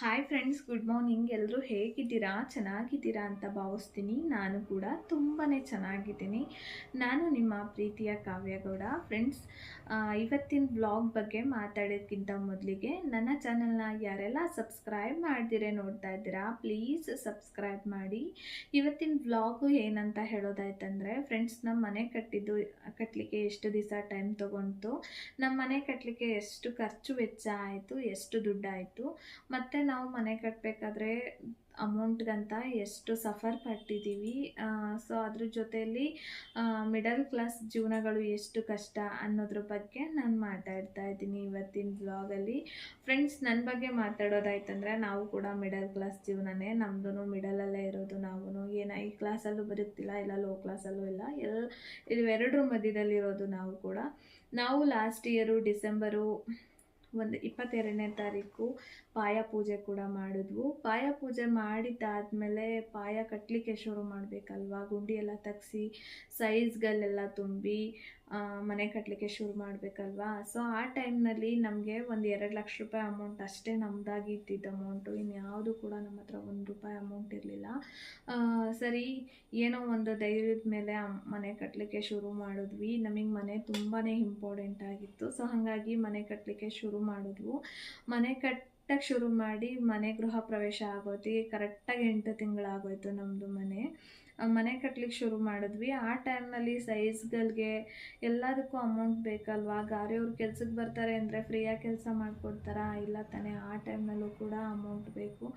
Hi friends good morning ಎಲ್ಲರೂ ಹೇಗಿದ್ದೀರಾ? ಚೆನ್ನಾಗಿದ್ದೀರಾ ಅಂತ ಭಾವಿಸ್ತೀನಿ. ನಾನು ಕೂಡ ತುಂಬಾ ಚೆನ್ನಾಗಿದ್ದೀನಿ. ನಾನು ನಿಮ್ಮ ಪ್ರೀತಿಯ ಕಾವ್ಯಗೌಡ. ಫ್ರೆಂಡ್ಸ್ ಇವತ್ತಿನ ಬ್ಲಾಗ್ ಬಗ್ಗೆ ಮಾತಾಡೋದಕ್ಕಿಂತ ಮೊದಲಿಗೆ ನನ್ನ ಚಾನಲ್ನ ಯಾರೆಲ್ಲ ಸಬ್ಸ್ಕ್ರೈಬ್ ಮಾಡ್ದಿರೆ ನೋಡ್ತಾ ಇದ್ದೀರಾ ಪ್ಲೀಸ್ ಸಬ್ಸ್ಕ್ರೈಬ್ ಮಾಡಿ. ಇವತ್ತಿನ ಬ್ಲಾಗು ಏನಂತ ಹೇಳೋದಾಯ್ತಂದರೆ ಫ್ರೆಂಡ್ಸ್ ನಮ್ಮ ಮನೆ ಕಟ್ಟಿದ್ದು ಕಟ್ಟಲಿಕ್ಕೆ ಎಷ್ಟು ದಿವಸ ಟೈಮ್ ತೊಗೊಂತು ನಮ್ಮ ಮನೆ ಕಟ್ಟಲಿಕ್ಕೆ ಎಷ್ಟು ಖರ್ಚು ವೆಚ್ಚ ಆಯಿತು, ಎಷ್ಟು ದುಡ್ಡಾಯಿತು, ಮತ್ತು ನಾವು ಮನೆ ಕಟ್ಟಬೇಕಾದ್ರೆ ಅಮೌಂಟ್ಗಂತ ಎಷ್ಟು ಸಫರ್ ಪಟ್ಟಿದ್ದೀವಿ. ಸೊ ಅದ್ರ ಜೊತೆಯಲ್ಲಿ ಮಿಡಲ್ ಕ್ಲಾಸ್ ಜೀವನಗಳು ಎಷ್ಟು ಕಷ್ಟ ಅನ್ನೋದ್ರ ಬಗ್ಗೆ ನಾನು ಮಾತಾಡ್ತಾ ಇದ್ದೀನಿ ಇವತ್ತಿನ ಬ್ಲಾಗಲ್ಲಿ ಫ್ರೆಂಡ್ಸ್ ನನ್ನ ಬಗ್ಗೆ ಮಾತಾಡೋದಾಯ್ತಂದರೆ ನಾವು ಕೂಡ ಮಿಡಲ್ ಕ್ಲಾಸ್ ಜೀವನನೇ ನಮ್ಮದು ಮಿಡಲಲ್ಲೇ ಇರೋದು ನಾವು ಏನ, ಈ ಕ್ಲಾಸಲ್ಲೂ ಬದುಕ್ತಿಲ್ಲ ಇಲ್ಲ ಲೋ ಕ್ಲಾಸಲ್ಲೂ ಇಲ್ಲ. ಎಲ್ಲ ಇವೆರಡರ ಮಧ್ಯದಲ್ಲಿರೋದು ನಾವು ಕೂಡ. ನಾವು ಲಾಸ್ಟ್ ಇಯರು ಡಿಸೆಂಬರು ಒಂದು ಇಪ್ಪತ್ತೆರಡನೇ ತಾರೀಕು ಪಾಯ ಪೂಜೆ ಕೂಡ ಮಾಡಿದ್ವು. ಪಾಯ ಪೂಜೆ ಮಾಡಿದ್ದಾದಮೇಲೆ ಪಾಯ ಕಟ್ಟಲಿಕ್ಕೆ ಶುರು ಮಾಡಬೇಕಲ್ವಾ? ಗುಂಡಿ ಎಲ್ಲ ತೆಗ್ಸಿ ಸೈಜ್ಗಳೆಲ್ಲ ತುಂಬಿ ಮನೆ ಕಟ್ಟಲಿಕ್ಕೆ ಶುರು ಮಾಡಬೇಕಲ್ವಾ? ಸೊ ಆ ಟೈಮ್ನಲ್ಲಿ ನಮಗೆ ಒಂದು ಎರಡು ಲಕ್ಷ ರೂಪಾಯಿ ಅಮೌಂಟ್ ಅಷ್ಟೇ ನಮ್ಮದಾಗಿ ಇದ್ದಿದ್ದ ಅಮೌಂಟು. ಇನ್ಯಾವುದು ಕೂಡ ನಮ್ಮ ಹತ್ರ ಒಂದು ರೂಪಾಯಿ ಅಮೌಂಟ್ ಇರಲಿಲ್ಲ. ಸರಿ, ಏನೋ ಒಂದು ಧೈರ್ಯದ ಮೇಲೆ ಮನೆ ಕಟ್ಟಲಿಕ್ಕೆ ಶುರು ಮಾಡಿದ್ವಿ. ನಮಗೆ ಮನೆ ತುಂಬಾ ಇಂಪಾರ್ಟೆಂಟ್ ಆಗಿತ್ತು. ಸೊ ಹಾಗಾಗಿ ಮನೆ ಕಟ್ಟಲಿಕ್ಕೆ ಶುರು ಮಾಡಿದ್ವು. ಮನೆ ಕಟ್ಟಕ್ಕೆ ಶುರು ಮಾಡಿ ಮನೆ ಗೃಹ ಪ್ರವೇಶ ಆಗೋತಿ ಕರೆಕ್ಟಾಗಿ ಎಂಟು ತಿಂಗಳಾಗೋಯ್ತು ನಮ್ಮದು ಮನೆ. ಮನೆ ಕಟ್ಲಿಕ್ಕೆ ಶುರು ಮಾಡಿದ್ವಿ. ಆ ಟೈಮ್ನಲ್ಲಿ ಸೈಜ್ಗಳಿಗೆ ಎಲ್ಲದಕ್ಕೂ ಅಮೌಂಟ್ ಬೇಕಲ್ವಾ? ಗಾರೆಯವ್ರು ಕೆಲ್ಸಕ್ಕೆ ಬರ್ತಾರೆ ಅಂದರೆ ಫ್ರೀಯಾಗಿ ಕೆಲಸ ಮಾಡಿಕೊಡ್ತಾರಾ? ಇಲ್ಲ ತಾನೇ, ಆ ಟೈಮ್ನಲ್ಲೂ ಕೂಡ ಅಮೌಂಟ್ ಬೇಕು.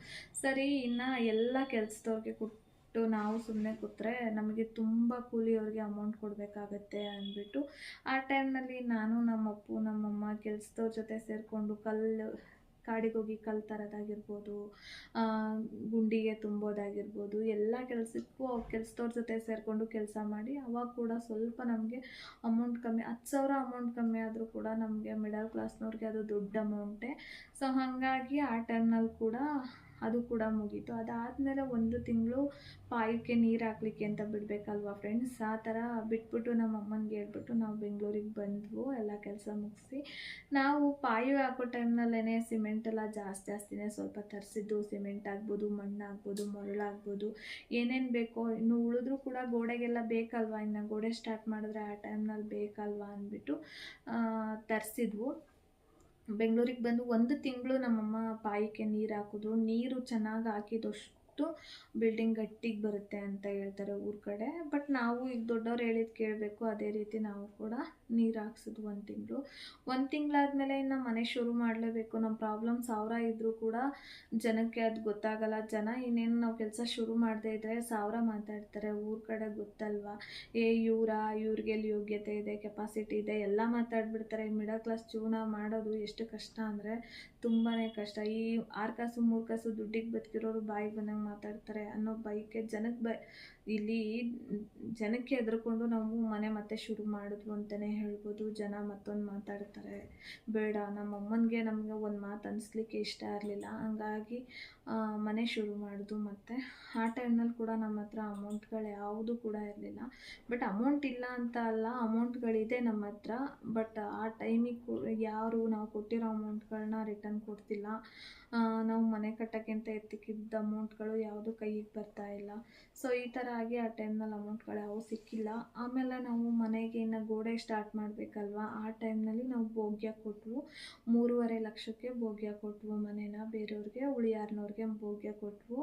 ಸರಿ, ಇನ್ನು ಎಲ್ಲ ಕೆಲಸದವ್ರಿಗೆ ಕೊಟ್ಟು ನಾವು ಸುಮ್ಮನೆ ಕೂತ್ರೆ ನಮಗೆ ತುಂಬ ಕೂಲಿಯವ್ರಿಗೆ ಅಮೌಂಟ್ ಕೊಡಬೇಕಾಗತ್ತೆ ಅಂದ್ಬಿಟ್ಟು ಆ ಟೈಮ್ನಲ್ಲಿ ನಾನು ನಮ್ಮಪ್ಪು, ನಮ್ಮಮ್ಮ, ಕೆಲಸದವ್ರ ಜೊತೆ ಸೇರಿಕೊಂಡು ಕಲ್ಲು ಕಾಡಿಗೆ ಹೋಗಿ ಕಲ್ ತರೋದಾಗಿರ್ಬೋದು ಗುಂಡಿಗೆ ತುಂಬೋದಾಗಿರ್ಬೋದು, ಎಲ್ಲ ಕೆಲಸಕ್ಕೂ ಅವ್ರ ಕೆಲ್ಸದವ್ರ ಜೊತೆ ಸೇರಿಕೊಂಡು ಕೆಲಸ ಮಾಡಿ ಅವಾಗ ಕೂಡ ಸ್ವಲ್ಪ ನಮಗೆ ಅಮೌಂಟ್ ಕಮ್ಮಿ, ಹತ್ತು ಸಾವಿರ ಅಮೌಂಟ್ ಕಮ್ಮಿ ಆದರೂ ಕೂಡ ನಮಗೆ ಮಿಡಲ್ ಕ್ಲಾಸ್ನವ್ರಿಗೆ ಅದು ದೊಡ್ಡ ಅಮೌಂಟೇ ಸೊ ಹಾಗಾಗಿ ಆ ಟೈಮ್ನಲ್ಲಿ ಕೂಡ ಅದು ಕೂಡ ಮುಗೀತು. ಅದಾದಮೇಲೆ ಒಂದು ತಿಂಗಳು ಪಾಯಕ್ಕೆ ನೀರು ಹಾಕ್ಲಿಕ್ಕೆ ಅಂತ ಬಿಡಬೇಕಲ್ವಾ ಫ್ರೆಂಡ್ಸ್ ಆ ಥರ ಬಿಟ್ಬಿಟ್ಟು ನಮ್ಮ ಅಮ್ಮನಿಗೆ ಹೇಳ್ಬಿಟ್ಟು ನಾವು ಬೆಂಗಳೂರಿಗೆ ಬಂದ್ವು, ಎಲ್ಲ ಕೆಲಸ ಮುಗಿಸಿ. ನಾವು ಪಾಯು ಹಾಕೋ ಟೈಮ್ನಲ್ಲೇ ಸಿಮೆಂಟ್ ಎಲ್ಲ ಜಾಸ್ತಿ ಜಾಸ್ತಿನೇ ಸ್ವಲ್ಪ ತರಿಸಿದ್ದು. ಸಿಮೆಂಟ್ ಆಗ್ಬೋದು ಮಣ್ಣು ಆಗ್ಬೋದು ಮರಳಾಗ್ಬೋದು ಏನೇನು ಬೇಕೋ ಇನ್ನು ಉಳಿದ್ರೂ ಕೂಡ ಗೋಡೆಗೆಲ್ಲ ಬೇಕಲ್ವಾ? ಇನ್ನು ಗೋಡೆ ಸ್ಟಾರ್ಟ್ ಮಾಡಿದ್ರೆ ಆ ಟೈಮ್ನಲ್ಲಿ ಬೇಕಲ್ವಾ ಅಂದ್ಬಿಟ್ಟು ತರಿಸಿದ್ವು. ಬೆಂಗಳೂರಿಗೆ ಬಂದು ಒಂದು ತಿಂಗಳು ನಮ್ಮಮ್ಮ ಬಾಯಿಗೆ ನೀರು ಹಾಕಿದ್ರು ನೀರು ಚೆನ್ನಾಗಿ ಹಾಕಿದಷ್ಟು ಬಿಲ್ಡಿಂಗ್ ಗಟ್ಟಿಗೆ ಬರುತ್ತೆ ಅಂತ ಹೇಳ್ತಾರೆ ಊರ ಕಡೆ. ಬಟ್ ನಾವು ಈಗ ದೊಡ್ಡವ್ರು ಹೇಳಿದ್ ಕೇಳಬೇಕು. ಅದೇ ರೀತಿ ನಾವು ಕೂಡ ನೀರು ಹಾಕ್ಸಿದ್ವು ಒಂದು ತಿಂಗಳು. ಒಂದು ತಿಂಗಳಾದ್ಮೇಲೆ ಇನ್ನು ಮನೆ ಶುರು ಮಾಡಲೇಬೇಕು. ನಮ್ಮ ಪ್ರಾಬ್ಲಮ್ ಸಾವಿರ ಇದ್ದರೂ ಕೂಡ ಜನಕ್ಕೆ ಅದು ಗೊತ್ತಾಗಲ್ಲ. ಜನ ಇನ್ನೇನು ನಾವು ಕೆಲಸ ಶುರು ಮಾಡದೇ ಇದ್ದರೆ ಸಾವಿರ ಮಾತಾಡ್ತಾರೆ. ಊರ ಕಡೆ ಗೊತ್ತಲ್ವಾ? ಏ, ಇವರ, ಇವ್ರಿಗೆ ಯೋಗ್ಯತೆ ಇದೆ ಕೆಪಾಸಿಟಿ ಇದೆ? ಎಲ್ಲ ಮಾತಾಡ್ಬಿಡ್ತಾರೆ. ಮಿಡಲ್ ಕ್ಲಾಸ್ ಜೀವನ ಮಾಡೋದು ಎಷ್ಟು ಕಷ್ಟ ಅಂದರೆ ತುಂಬಾ ಕಷ್ಟ. ಈ ಆರು ಕಾಸು, ಮೂರು ಕಾಸು ದುಡ್ಡಿಗೆ ಬದುಕಿರೋರು ಬಾಯಿಗೆ ಬಂದಂಗೆ ಮಾತಾಡ್ತಾರೆ ಅನ್ನೋ ಬೈಕೆ ಜನಕ್ಕೆ ಬ ಇಲ್ಲಿ ಜನಕ್ಕೆ ಹೆದರ್ಕೊಂಡು ನಾವು ಮನೆ ಮತ್ತೆ ಶುರು ಮಾಡಿದ್ವು ಅಂತಲೇ ಹೇಳ್ಬೋದು. ಜನ ಮತ್ತೊಂದು ಮಾತಾಡ್ತಾರೆ. ಬೇಡ, ನಮ್ಮ ಅಮ್ಮನಿಗೆ ನಮಗೆ ಒಂದು ಮಾತು ಅನಿಸ್ಲಿಕ್ಕೆ ಇಷ್ಟ ಇರಲಿಲ್ಲ ಹಂಗಾಗಿ ಮನೆ ಶುರು ಮಾಡಿದ್ವು ಮತ್ತೆ. ಆ ಟೈಮ್ನಲ್ಲಿ ಕೂಡ ನಮ್ಮ ಹತ್ರ ಅಮೌಂಟ್ಗಳು ಯಾವುದು ಕೂಡ ಇರಲಿಲ್ಲ. ಬಟ್ ಅಮೌಂಟ್ ಇಲ್ಲ ಅಂತ ಅಲ್ಲ ಅಮೌಂಟ್ಗಳಿದೆ ನಮ್ಮ ಹತ್ರ. ಬಟ್ ಆ ಟೈಮಿಗೆ ಯಾರು ನಾವು ಕೊಟ್ಟಿರೋ ಅಮೌಂಟ್ಗಳನ್ನ ರಿಟರ್ನ್ ಕೊಡ್ತಿಲ್ಲ. ನಾವು ಮನೆ ಕಟ್ಟೋಕ್ಕಿಂತ ಎತ್ತಿಕ್ಕಿದ್ದ ಅಮೌಂಟ್ಗಳು ಯಾವುದು ಕೈಗೆ ಬರ್ತಾ ಇಲ್ಲ. ಸೊ ಈ ಥರ ಆಗಿ ಆ ಟೈಮ್ನಲ್ಲಿ ಅಮೌಂಟ್ಗಳು ಯಾವೂ ಸಿಕ್ಕಿಲ್ಲ. ಆಮೇಲೆ ನಾವು ಮನೆಗೆ ಇನ್ನು ಗೋಡೆ ಸ್ಟಾರ್ಟ್ ಮಾಡಬೇಕಲ್ವ? ಆ ಟೈಮ್ನಲ್ಲಿ ನಾವು ಭೋಗ್ಯ ಕೊಟ್ವು. ಮೂರುವರೆ ಲಕ್ಷಕ್ಕೆ ಭೋಗ್ಯ ಕೊಟ್ವು ಮನೇನ. ಬೇರೆಯವ್ರಿಗೆ ಉಳಿಯಾರ್ನವ್ರಿಗೆ ಭೋಗ್ಯ ಕೊಟ್ವು.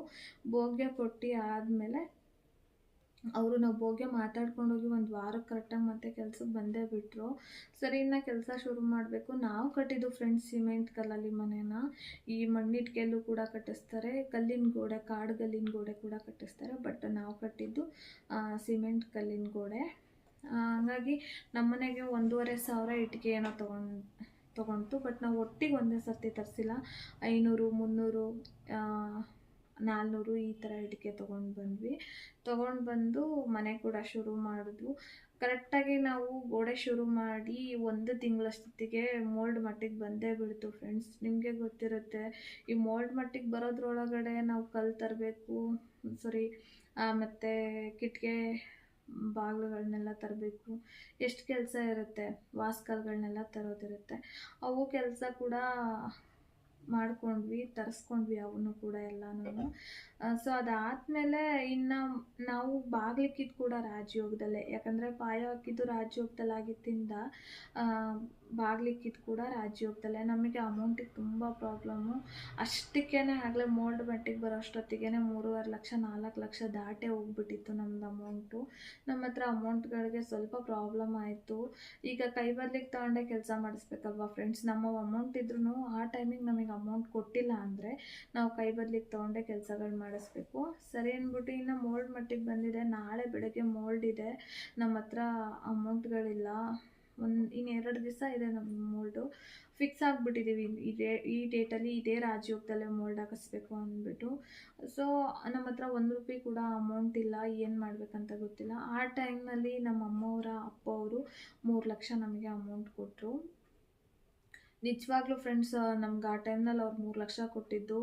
ಭೋಗ್ಯ ಕೊಟ್ಟು ಆದಮೇಲೆ ಅವರು ನಾವು ಹೋಗಿ ಮಾತಾಡ್ಕೊಂಡೋಗಿ ಒಂದು ವಾರ ಕರೆಕ್ಟಾಗಿ ಮತ್ತೆ ಕೆಲ್ಸಕ್ಕೆ ಬಂದೇ ಬಿಟ್ಟರು ಸರಿ, ಇನ್ನು ಕೆಲಸ ಶುರು ಮಾಡಬೇಕು. ನಾವು ಕಟ್ಟಿದ್ದು ಫ್ರೆಂಡ್ಸ್ ಸಿಮೆಂಟ್ ಕಲ್ಲಲ್ಲಿ ಮನೇನ. ಈ ಮಣ್ಣಿಟ್ಕೆಲ್ಲೂ ಕೂಡ ಕಟ್ಟಿಸ್ತಾರೆ. ಕಲ್ಲಿನ ಗೋಡೆ, ಕಾಡು ಕಲ್ಲಿನ ಗೋಡೆ ಕೂಡ ಕಟ್ಟಿಸ್ತಾರೆ. ಬಟ್ ನಾವು ಕಟ್ಟಿದ್ದು ಸಿಮೆಂಟ್ ಕಲ್ಲಿನ ಗೋಡೆ. ಹಾಗಾಗಿ ನಮ್ಮ ಮನೆಗೆ ಒಂದೂವರೆ ಸಾವಿರ ಇಟ್ಟಿಗೆ ಏನೋ ತೊಗೊಂಡು ತೊಗೊಂತು ಬಟ್ ನಾವು ಒಟ್ಟಿಗೆ ಒಂದೇ ಸರ್ತಿ ತರಿಸಿಲ್ಲ. ಐನೂರು, ಮುನ್ನೂರು ನಾಲ್ನೂರು ಈ ಥರ ಇಟ್ಟಿಗೆ ತೊಗೊಂಡು ಬಂದ್ವಿ. ತೊಗೊಂಡು ಬಂದು ಮನೆ ಕೂಡ ಶುರು ಮಾಡಿದ್ವು. ಕರೆಕ್ಟಾಗಿ ನಾವು ಗೋಡೆ ಶುರು ಮಾಡಿ ಒಂದು ತಿಂಗಳಷ್ಟೊತ್ತಿಗೆ ಮೋಲ್ಡ್ ಮಟ್ಟಿಗೆ ಬಂದೇ ಬಿಡ್ತು ಫ್ರೆಂಡ್ಸ್. ನಿಮಗೆ ಗೊತ್ತಿರುತ್ತೆ, ಈ ಮೋಲ್ಡ್ ಮಟ್ಟಿಗೆ ಬರೋದ್ರೊಳಗಡೆ ನಾವು ಕಲ್ಲು ತರಬೇಕು, ಸಾರಿ ಮತ್ತು ಕಿಟಕಿ ಬಾಗಿಲುಗಳನ್ನೆಲ್ಲ ತರಬೇಕು. ಎಷ್ಟು ಕೆಲಸ ಇರುತ್ತೆ? ವಾಸ್ಕಲ್ಗಳನ್ನೆಲ್ಲ ತರೋದಿರುತ್ತೆ. ಅವು ಕೆಲಸ ಕೂಡ ಮಾಡ್ಕೊಂಡ್ವಿ, ತರಿಸ್ಕೊಂಡ್ವಿ ಅವನು ಕೂಡ ಎಲ್ಲನೂ ಸೊ ಅದಾದ್ಮೇಲೆ ಇನ್ನು ನಾವು ಬಾಗ್ಲಿಕ್ಕಿದ್ದು ಕೂಡ ರಾಜಯೋಗದಲ್ಲೇ ಯಾಕಂದರೆ ಪಾಯ ಹಾಕಿದ್ದು ರಾಜಯೋಗದಲ್ಲಿ ಆಗಿದ್ದರಿಂದ ಬಾಗ್ಲಿಕ್ಕಿದ್ದು ಕೂಡ ರಾಜಯೋಗದಲ್ಲೇ ನಮಗೆ ಅಮೌಂಟಿಗೆ ತುಂಬ ಪ್ರಾಬ್ಲಮ್ಮು ಅಷ್ಟಕ್ಕೇ ಆಗಲೇ ಮೋಲ್ಡ್ ಮಟ್ಟಿಗೆ ಬರೋ ಅಷ್ಟೊತ್ತಿಗೆ ಮೂರುವರೆ ಲಕ್ಷ, ನಾಲ್ಕು ಲಕ್ಷ ದಾಟೇ ಹೋಗ್ಬಿಟ್ಟಿತ್ತು ನಮ್ದು ಅಮೌಂಟು ನಮ್ಮ ಹತ್ರ ಅಮೌಂಟ್ಗಳಿಗೆ ಸ್ವಲ್ಪ ಪ್ರಾಬ್ಲಮ್ ಆಯಿತು. ಈಗ ಕೈ ಬದಲಿಗೆ ತಗೊಂಡೆ ಕೆಲಸ ಮಾಡಿಸ್ಬೇಕಲ್ವಾ ಫ್ರೆಂಡ್ಸ್ ನಮ್ಮ ಅಮೌಂಟ್ ಇದ್ರೂ ಆ ಟೈಮಿಗೆ ನಮಗೆ ಅಮೌಂಟ್ ಕೊಟ್ಟಿಲ್ಲ ಅಂದರೆ ನಾವು ಕೈ ಬದಲಿಗೆ ತಗೊಂಡೆ ಕೆಲಸಗಳು ಮಾಡಿಸ್ಬೇಕು. ಸರಿ ಅಂದ್ಬಿಟ್ಟು ಇನ್ನು ಮೋಲ್ಡ್ ಮಟ್ಟಿಗೆ ಬಂದಿದೆ. ನಾಳೆ ಬೆಳಗ್ಗೆ ಮೋಲ್ಡ್ ಇದೆ. ನಮ್ಮ ಹತ್ರ ಅಮೌಂಟ್ಗಳಿಲ್ಲ ಒಂದು ಇನ್ನು ಎರಡು ದಿವಸ ಇದೆ ನಮ್ಮ ಮೋಲ್ಡು ಫಿಕ್ಸ್ ಆಗಿಬಿಟ್ಟಿದ್ದೀವಿ ಇದೇ ಈ ಡೇಟಲ್ಲಿ ಇದೇ ರಾಜಯೋಗದಲ್ಲೇ ಮೋಲ್ಡ್ ಹಾಕಿಸ್ಬೇಕು ಅಂದ್ಬಿಟ್ಟು. ಸೊ ನಮ್ಮ ಹತ್ರ ಒಂದು ರೂಪಾಯಿ ಕೂಡ ಅಮೌಂಟ್ ಇಲ್ಲ. ಏನು ಮಾಡಬೇಕಂತ ಗೊತ್ತಿಲ್ಲ. ಆ ಟೈಮ್ನಲ್ಲಿ ನಮ್ಮ ಅಮ್ಮವರ ಅಪ್ಪ ಅವರು ಮೂರು ಲಕ್ಷ ನಮಗೆ ಅಮೌಂಟ್ ಕೊಟ್ಟರು ನಿಜವಾಗ್ಲೂ ಫ್ರೆಂಡ್ಸ್ ನಮ್ಗೆ ಆ ಟೈಮ್ನಲ್ಲಿ ಅವ್ರು ಮೂರು ಲಕ್ಷ ಕೊಟ್ಟಿದ್ದು.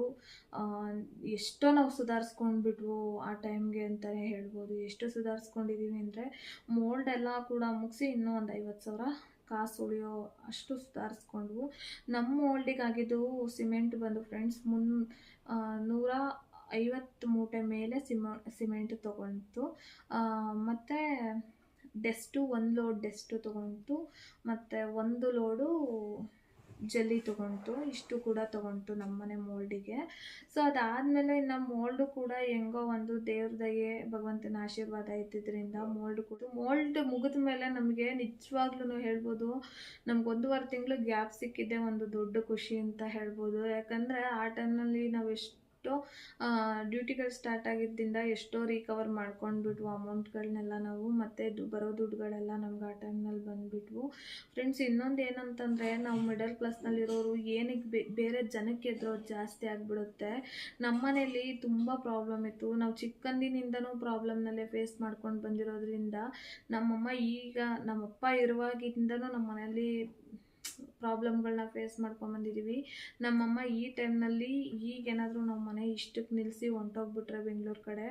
ಎಷ್ಟೋ ನಾವು ಸುಧಾರಿಸ್ಕೊಂಡ್ಬಿಟ್ವು ಆ ಟೈಮ್ಗೆ ಅಂತಲೇ ಹೇಳ್ಬೋದು. ಎಷ್ಟು ಸುಧಾರಿಸ್ಕೊಂಡಿದ್ದೀವಿ ಅಂದರೆ ಮೋಲ್ಡ್ ಎಲ್ಲ ಕೂಡ ಮುಗಿಸಿ ಇನ್ನೂ ಒಂದು ಐವತ್ತು ಸಾವಿರ ಕಾಸು ಉಳಿಯೋ ಅಷ್ಟು ಸುಧಾರಿಸ್ಕೊಂಡ್ವು. ನಮ್ಮ ಮೋಲ್ಡಿಗೆ ಆಗಿದ್ದು ಸಿಮೆಂಟ್ ಬಂದು ಫ್ರೆಂಡ್ಸ್ ಮುನ್ ನೂರ ಐವತ್ತು ಮೂಟೆ ಮೇಲೆ ಸಿಮ ಸಿಮೆಂಟ್ ತೊಗೊಂತು ಮತ್ತು ಡೆಸ್ಟು ಒಂದು ಲೋಡ್ ಡೆಸ್ಟು ತೊಗೊಂತು ಮತ್ತು ಒಂದು ಲೋಡು ಜಲ್ಲಿ ತೊಗೊಂತು ಇಷ್ಟು ಕೂಡ ತೊಗೊಂತು ನಮ್ಮನೆ ಮೋಲ್ಡಿಗೆ. ಸೊ ಅದಾದಮೇಲೆ ಇನ್ನು ಮೋಲ್ಡು ಕೂಡ ಹೆಂಗೋ ಒಂದು ದೇವ್ರ ದಯೆ, ಭಗವಂತನ ಆಶೀರ್ವಾದ ಇದ್ದಿದ್ದರಿಂದ ಮೋಲ್ಡ್ ಕೂಡ, ಮೋಲ್ಡ್ ಮುಗಿದ ಮೇಲೆ ನಮಗೆ ನಿಜವಾಗ್ಲೂ ಹೇಳ್ಬೋದು, ನಮ್ಗೆ ಒಂದೂವರೆ ತಿಂಗಳು ಗ್ಯಾಪ್ ಸಿಕ್ಕಿದೆ ಒಂದು ದೊಡ್ಡ ಖುಷಿ ಅಂತ ಹೇಳ್ಬೋದು. ಯಾಕಂದರೆ ಆ ಟೈಮ್ನಲ್ಲಿ ನಾವು ಎಷ್ಟು ಎಷ್ಟೋ ಡ್ಯೂಟಿಗಳು ಸ್ಟಾರ್ಟ್ ಆಗಿದ್ದರಿಂದ ಎಷ್ಟೋ ರಿಕವರ್ ಮಾಡ್ಕೊಂಡ್ಬಿಟ್ವು ಅಮೌಂಟ್ಗಳನ್ನೆಲ್ಲ ನಾವು, ಮತ್ತು ದು, ಬರೋ ದುಡ್ಡುಗಳೆಲ್ಲ ನಮ್ಗೆ ಆ ಟೈಮ್ನಲ್ಲಿ ಬಂದುಬಿಟ್ವು. ಫ್ರೆಂಡ್ಸ್ ಇನ್ನೊಂದು ಏನಂತಂದರೆ ನಾವು ಮಿಡಲ್ ಕ್ಲಾಸ್ನಲ್ಲಿರೋರು ಏನಕ್ಕೆ ಬೇರೆ ಜನಕ್ಕೆ ಎದುರೋ ಜಾಸ್ತಿ ಆಗಿಬಿಡುತ್ತೆ. ನಮ್ಮ ಮನೇಲಿ ತುಂಬ ಪ್ರಾಬ್ಲಮ್ ಇತ್ತು. ನಾವು ಚಿಕ್ಕಂದಿನಿಂದನೂ ಪ್ರಾಬ್ಲಮ್ನಲ್ಲೇ ಫೇಸ್ ಮಾಡ್ಕೊಂಡು ಬಂದಿರೋದ್ರಿಂದ ನಮ್ಮಮ್ಮ ಈಗ, ನಮ್ಮಪ್ಪ ಇರುವಾಗಿಂದನೂ ನಮ್ಮ ಮನೇಲಿ ಪ್ರಾಬ್ಲಮ್ಗಳನ್ನ ಫೇಸ್ ಮಾಡ್ಕೊಂಬಂದಿದ್ದೀವಿ ನಮ್ಮಮ್ಮ ಈ ಟೈಮ್ನಲ್ಲಿ ಈಗೇನಾದರೂ ನಮ್ಮ ಮನೆ ಇಷ್ಟಕ್ಕೆ ನಿಲ್ಲಿಸಿ ಹೊಂಟೋಗ್ಬಿಟ್ರೆ ಬೆಂಗಳೂರು ಕಡೆ,